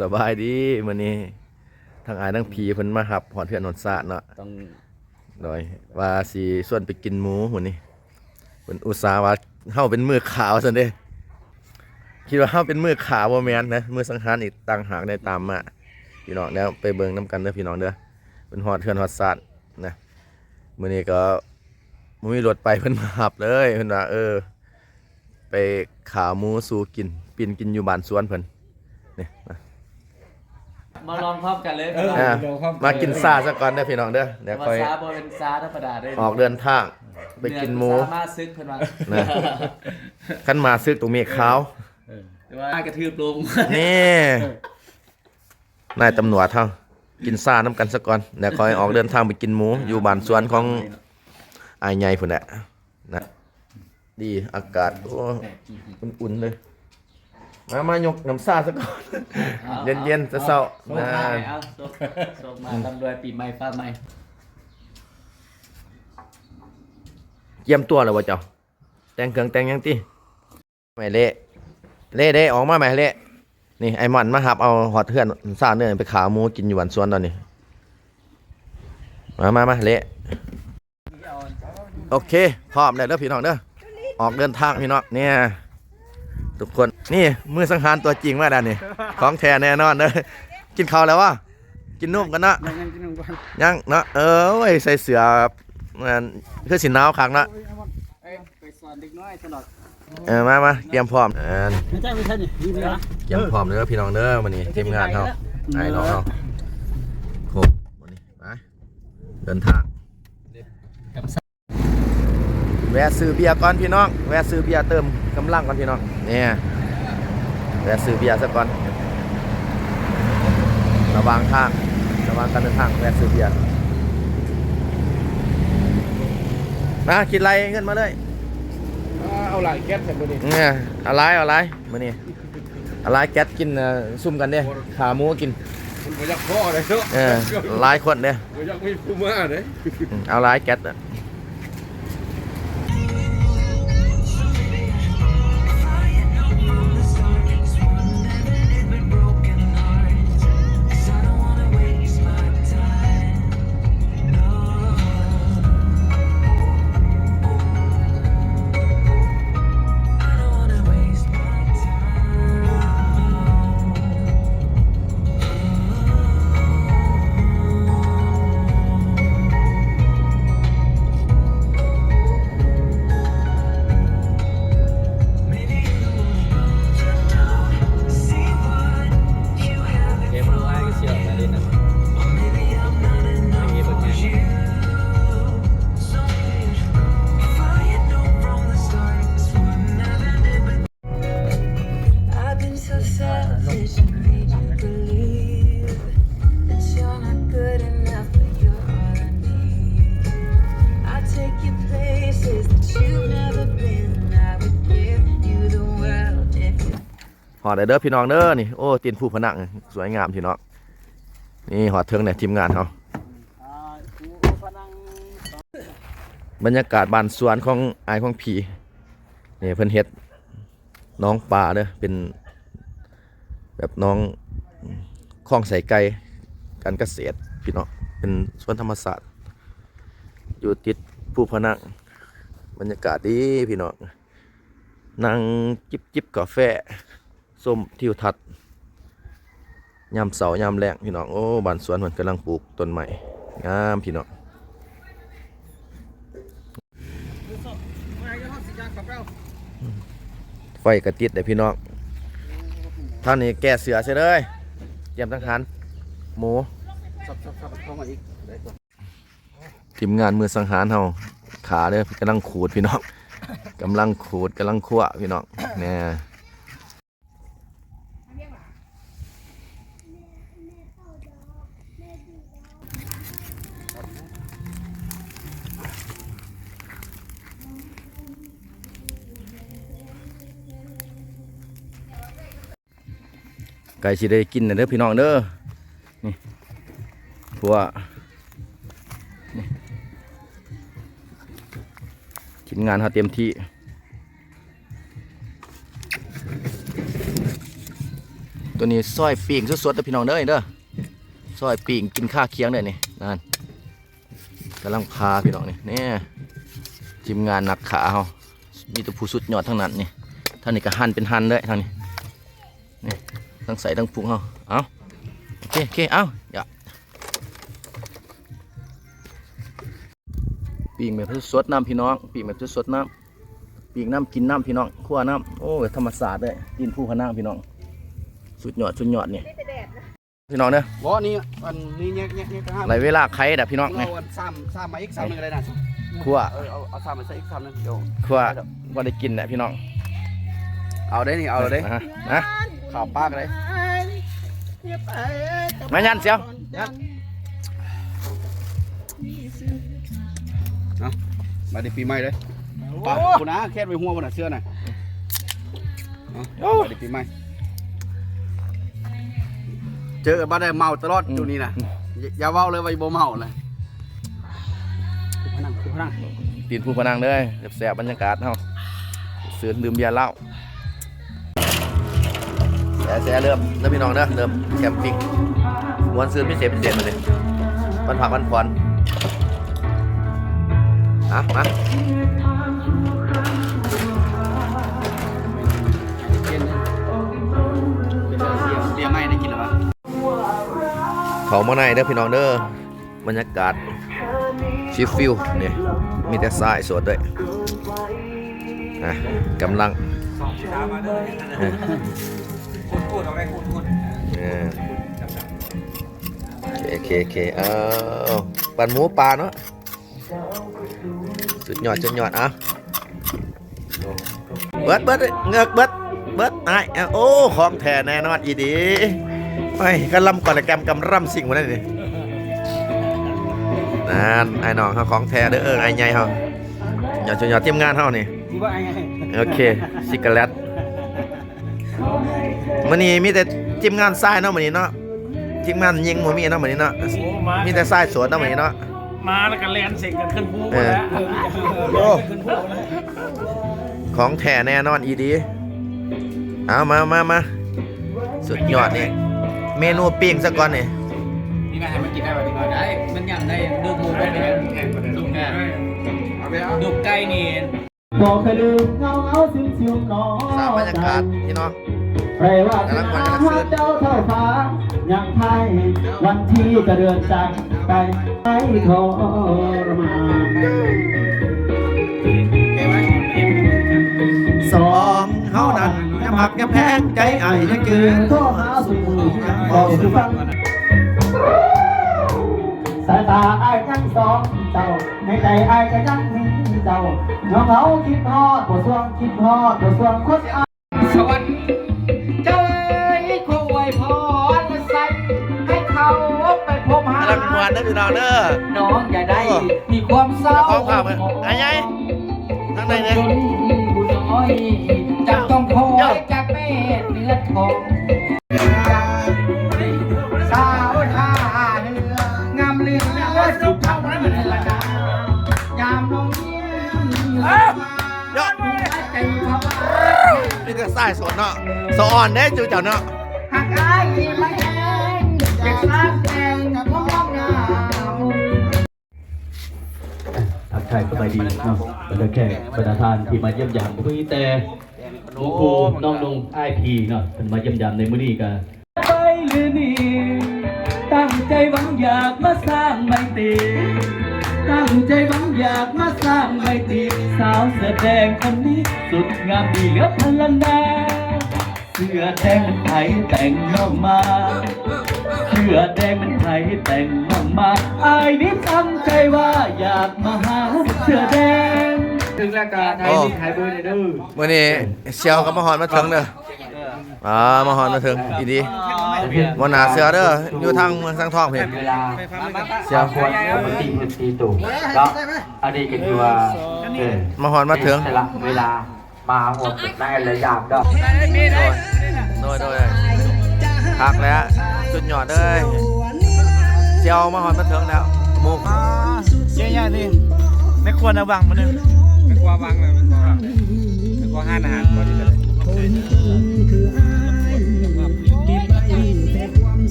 สบายดีมื้อนี้ทั้งอายทั้งผีเพิ่นมาหับหอดเพื่อนหอดสาดเนาะต้องโดยว่าสิส่วนไปกินหมูมื้อนี้เพิ่นอุตส่าห์ว่าเฮาเป็นมือขาวซั่นเด้คิดว่าเฮาเป็นมือขาวบ่แม่นนะมือสังหารอีกต่างหากได้ตามมาพี่น้องแล้วไปเบิ่งนํกันเด้อพี่น้องเด้อเพิ่นฮอดเพื่อนฮอดสาดนะมื้อนี้ก็บ่มีรถไปเพิ่นมาหับเลยเพิ่นว่าเออ ไปขาหมูสู่กิน ปินกินอยู่บ้านสวนเพิ่นนี่ มามาลองพร้อมกันเลยเออ อะเดี๋ยวครับ มากินซาซะก่อนเด้อพี่น้องเด้อเดี๋ยวมาค่อยซาบเป็นซาธรรมดาได้ออกเดินทางไปกินหมูเอซามาซึกเพิ่นว่านะขั้นมาซึกตรงเมฆขาวแต่ว่ากระทืบลงนี่นายตำรวจเท่ากินซาน้ำกันซะก่อนเดี๋ยวค่อยออกเดินทางไปกินหมู อยู่บ้านสวนของอายใหญ่พุ่นแหละนะดีอากาศโอ้อุ่นๆเลย มามายกน้ำซาซะก่อนเย็นๆจะเศร้าส่งนะมาเอาส่งส่งมาตำรวจปีใหม่ฟ้าใหม่เยี่ยมตัวแล้ววะเจ้า แต่งเครื่องแต่งหยังติไม่เละเละเด้ออกมาไหมเละนี่ไอ้หมันมาหับเอาหอดเทือนซาเนื้อไปขาหมูกินอยู่บ้านสวนตอนนี้ มามามาเละโอเคพร้อมแล้วเด้อพี่น้องเด้อออกเดินทางพี่น้องเนี่ยทุกคน นี่มือสังหารตัวจริงมาด้านนี่ ของแท้แน่นอนเด้อกินข้าวแล้ววะกินนุ่มกันเนาะยังกินหนึ่งวันยังเนาะเออเว้ยใส่เสื้อมันคือสิหนาวคักเนาะเอ้ยไปสอนเด็กน้อยตลอดเออมามาเตรียมพร้อมเออไม่ใช่ไม่ใช่นี่นี่นะเตรียมพร้อมเด้อพี่น้องเด้อวันนี้ทีมงานเขาไอ้น้องเขาครบวันนี้ไปเดินทางแวะซื้อเบียร์ก่อนพี่น้องแวะซื้อเบียร์เติมกำลังก่อนพี่น้องเนี่ย แวะซื้อเบียร์ซะก่อน ระหวางทาง ระหวางการเดินทางแวะซื้อเบียร์มาคิดไรเงินมาเลย เอาหลายแก๊สใส่ตัวนี้เนี่ยอะไรอะไรมื้อนี้อะไรแก๊สกินเอ่อซุ่มกันเด้ขาหมูกินมันบ่อยากพ่อเลยเนาะเออหลายคนเด้บ่อยากมีผู้มาเด้อืมเอาหลายแก๊สอะ อดเด้อพี่น้องเด้อนี่โอ้ตีนผู้ผนังสวยงามพี่น้องนี่หอดเทิงเนี่ยทีมงานเขาบรรยากาศบานสวนของไอของผีนี่เพิ่นเฮ็ดน้องปลาเด้อเป็นแบบน้องคลองใส่ไก่การเกษตรพี่น้องเป็นสวนธรรมศาสตร์ อยู่ติดผู้พนังบรรยากาศดีพี่น้องนั่งจิบจิบกาแฟ ส้มทิวทัศน์ยามเสายามแรงพี่น้อง โอ้บ้านสวนมันกำลังปลูกต้นใหม่งามพี่น้องไฟกระติดเดี๋ยวพี่น้องท่านนี้แก่เสือเสียเลยเตรียมทั้งคันหมูสับสับสับเข้ามาอีกได้ตัวทีมงานมือสังหารเฮาขาเด้อกำลังขูดพี่น้องกำลังขูดกำลังคั่วพี่น้องแน่ ไก่สิได้กินนะเด้อพี่น้องเด้อนี่พว่าทีมงานเขาเตรียมที่ตัวนี้ซอยปีงสดๆเด้อพี่น้องเด้อเด้อซอยปีงกินข้าเคียงเด้อนี่นั่นกำลังพาพี่น้องนี่นี่ทีมงานหนักขาเฮามีแต่ผู้สุดยอดทั้งนั้นนี่ท่างนี้ก็หั่นเป็นหั่นเลยทางนี้นี่ ทั้งใส่ทั้งปรุงเฮาเอาโอเคโอเคเอาอย่าปีงแบบสดน้ำพี่น้อง ปีงแบบสดน้ำปีงน้ำกินน้ำพี่น้องขั้วน้ำโอ้ยธรรมศาสตร์เลยดินผู้พนางพี่น้อง สุดยอดสุดยอดนี่พี่น้องเด้อบ่นี่อันนี้แยกแยกแยกกันไหลเวลาใครดับพี่น้องเนี่อันซ้ำซ้ำมาอีกซ้ำหนึงก็ได้นะคั่วเออเอาเอาซ้ำมาใส่อีกซ้ำหนึงเดี๋ยวคั่วว่าได้กินแหละพี่น้อง เอาได้นี่เอาเลยนะฮะนะ ข่าวปากเลยมายันเสียวยันมาในปีใหม่เลยไปคุณนะแค่ไปหัวบนน่ะเสื้อน่ะเอามาในปีใหม่ เจอบ้านได้เมาตลอดอยู่นี่นะอย่าอย่าเว้าเลยว่าบ่เมาเลยคือพนังคือพนังตีนผู้พะนางเลยแสบๆบรรยากาศเฮาเสือดื่มเบียร์เหล้า แซ่เริ่มเริ่มพี่น้องเด้อเริ่มแคมปิ้งมวนซื้อพิเศษพิเศษมาเลยวันผักวันผ่อนอะมาเย็นเลยเสียไม่ได้กินหรอวะเขามาในเด้อพี่น้องเด้อบรรยากาศชิฟฟิวนี่ยมีแต่ทรายสดด้วยอะกำลัง พูดเอาไปพูดพูดออโอเคโอเคโอเคเอาปันหมูปลาเนาะสุดยอดสุดยอดอะเบิดเบิดเงือกเบิดเบิดไอ้ายอะโอ้ของแท้แน่นอนอีดีไปกันลำก่อนแกรมกำร่ำสิ่งวันนั้นนี่นั่นไอ้น้องเขาของแท้เด้อเอไอ้ใหญ่เขาหยอดสุดยอดทีมงานเขานี่โอเคชิคกลต มันนี่มีแต่ทีมงานทรายเนาะมันนี้เนาะทีมงานยิงหมูมีเนาะมันนี้เนาะมีแต่ทรายสวนเนาะมันนี้เนาะมาแล้วก็แลนเสกกันขึ้นภูเออแล้วโอ้ขึ้นภูแล้วของแท้แน่นอนอีดีเอามามามาสุดยอดนี่เมนูปิ้งซะก่อนนี่นี่ไงให้มันกินได้แบบนี้ก่อนได้มันยังได้ดูหมูได้เลยดูแก่เอาไปเอาดูไก่นี่บอกเคยลืมเงาเงาซิมซิวน้องสร้างบรรยากาศพี่น้อง ใครว่าจะหาเจ้าเท่าฟ้ายังไทยวันที่จะเดินจากไปให้ทรมานสองเฮานั้นย่าหักย่าแพงใจไอ้ยังจืนโทรหาสุมือบอกสุฟังสายตาไอ้ยังสองเจ้าในใจไอ้ก็ยังมีเจ้าเงาเงาคิดฮอดบ่สวงคิดฮอดบ่สวงคนอ้ายสวัสดีเด้อพี่น้องเด้อน้องอย่าได้มีความเศร้าเจ้าของภาพอะไอ้ใหญ่ทั้งในเนี่ยบุญน้อยจะต้องคอยจากแม่เนื้อทองสาวท่าเรืองามเรืองสุขเท่านั้นเหมือนละดายามน้องเยี่ยมยอดใจเขาว่ามีแต่ทรายสวนเนาะสอนเด้จูเจ้าเนาะหากไอายไม่แห้งอยากสร้าง สบายดีเนาะบรรดาแขกบรรดาทานที่มาเยี่ยมยามคุยแต่หลวงครูน้องนงไอพีเนาะท่านมาเยี่ยมยามในมื้อนี้กันไปหรือนี่ตั้งใจหวังอยากมาสร้างไมตรีตั้งใจหวังอยากมาสร้างไมตรีสาวเสื้อแดงคนนี้สุดงามดีเหลือพลันดา สื้อแดงมันไทยแต่งน้องมาเสื้อแดงมันไทยแต่งน้องมาอายนี่ตั้งใจว่าอยากมาหาเสื้อแดงถึงแล้วก็ไทยนี่ไทยเบอร์เด้อมื่อนี้เชียวกับมาหอนมาถึงเด้ออ่ามาหอนมาถึงอีดีวันหนาเสือเด้ออยู่ทางเมืองสังทองเพิ่นเวลาเชียวควรปกติพื้นที่ตูแล้วอันนี้ก็คือว่าเออมาหอนมาถึงแต่ละเวลามาหมดได้หลายอย่างดอกโด ยโดยพักแล้ว จุดหยอดเลยเชียวมาหอนมาถึงแล้วหมุกเยอะๆนี่ไม่ควรระวังมันนึงไม่ควรวังเลยไม่ควรไม่ควรห้านอาหารพอดีเลย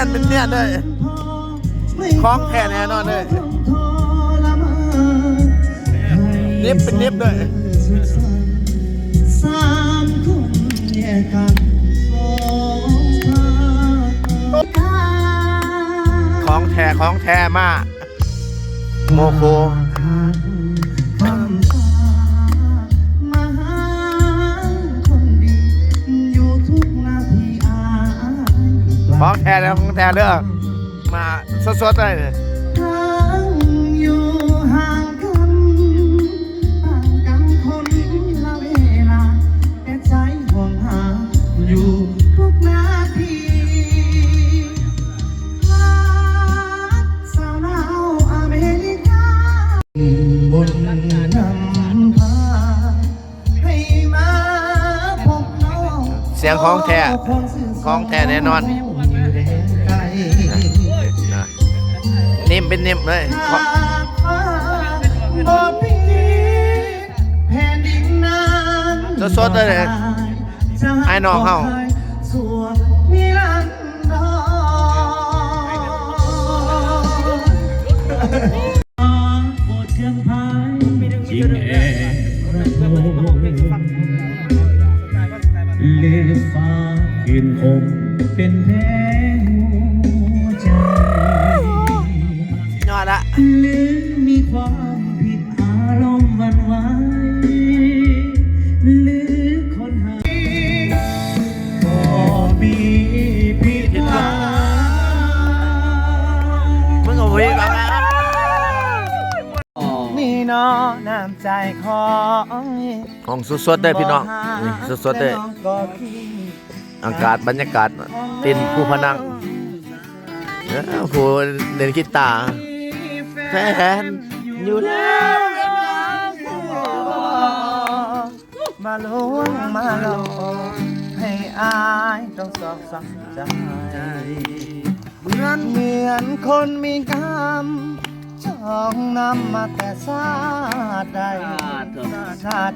ยนเป็นเนียนเลยคล้องแขนแน่นอนเลยนิบเป็นนิบเลยสามคนแยกกันสองทางของแท้ของแท้มากโมโคค แท้แล้วของแท้เด้อมาสดๆเลยเนี่ยทางอยู่ห่างกันต่างกันคนละเวลาแต่ใจหวงหาอยู่ทุกนาทีสาวอเมริกาบนนำพาให้มาพบน้องเสียงของแท้ของแท้แน่นอน นิ่มเป็นนิ่มเลยเพราะสดๆเลยเนี่ยไอ้น้องเฮาสัวนิรันดรโปรดเครื่องพายจิงแอระโงเลือฟ้าคืนคมเป็นแผ ของสดๆได้พี่น้องนี่สดๆได้อากาศบรรยากาศตินผู้พนังผู้เล่นกีตาร์แฟนอยู่แล้วมาลวงมาลอกให้อายต้องสอกสักใจเหมือนเหมือนคนมีกรรมช่องนำมาแต่ชาติใดชาติ